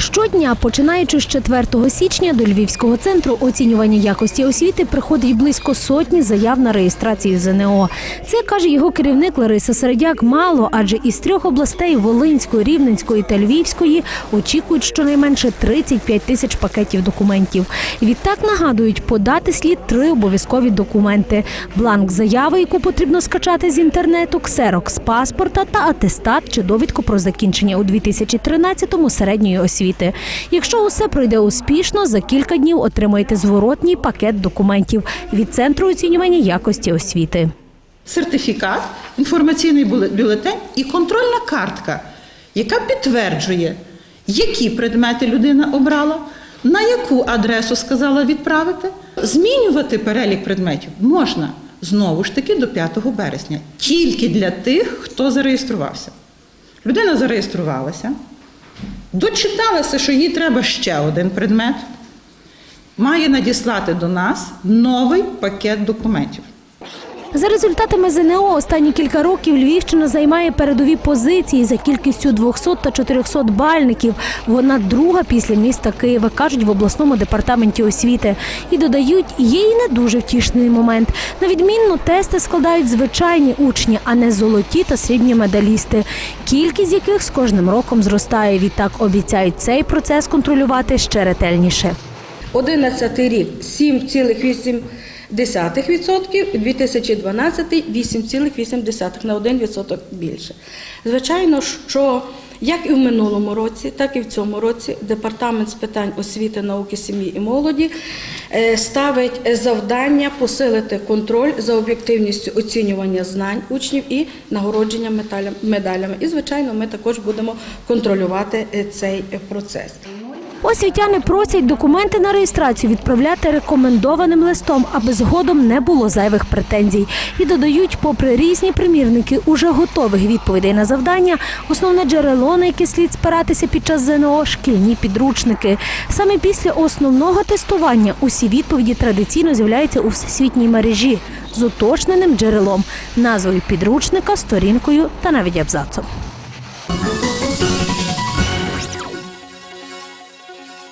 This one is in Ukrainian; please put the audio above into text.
Щодня, починаючи з 4 січня, до Львівського центру оцінювання якості освіти приходить близько сотні заяв на реєстрацію ЗНО. Це каже його керівник Лариса Середяк. Мало, адже із трьох областей Волинської, Рівненської та Львівської очікують щонайменше 35 тисяч пакетів документів. Відтак нагадують, подати слід три обов'язкові документи: бланк заяви, яку потрібно скачати з інтернету, ксерокс паспорта та атестат чи довідку про закінчення у 2013-му середньої освіти. Якщо усе пройде успішно, за кілька днів отримаєте зворотній пакет документів від центру оцінювання якості освіти. сертифікат, інформаційний бюлетень і контрольна картка, яка підтверджує, які предмети людина обрала, на яку адресу сказала відправити. Змінювати перелік предметів можна знову ж таки до 5 березня, тільки для тих, хто зареєструвався. Людина зареєструвалася, дочиталася, що їй треба ще один предмет, має надіслати до нас новий пакет документів. За результатами ЗНО останні кілька років Львівщина займає передові позиції за кількістю 200 та 400 бальників. Вона друга після міста Києва, кажуть в обласному департаменті освіти. І додають, є і не дуже втішний момент. На відмінно тести складають звичайні учні, а не золоті та срібні медалісти, кількість яких з кожним роком зростає. Відтак обіцяють цей процес контролювати ще ретельніше. 11 рік 7,8%, 2012 8,8% на 1% більше. Звичайно, що як і в минулому році, так і в цьому році департамент з питань освіти, науки, сім'ї і молоді е, ставить завдання посилити контроль за об'єктивністю оцінювання знань учнів і нагородження медалями. І, звичайно, ми також будемо контролювати е, цей процес. Освітяни просять документи на реєстрацію відправляти рекомендованим листом, аби згодом не було зайвих претензій. І додають, попри різні примірники уже готових відповідей на завдання, основне джерело, на яке слід спиратися під час ЗНО – шкільні підручники. Саме після основного тестування усі відповіді традиційно з'являються у всесвітній мережі з уточненим джерелом, назвою підручника, сторінкою та навіть абзацом.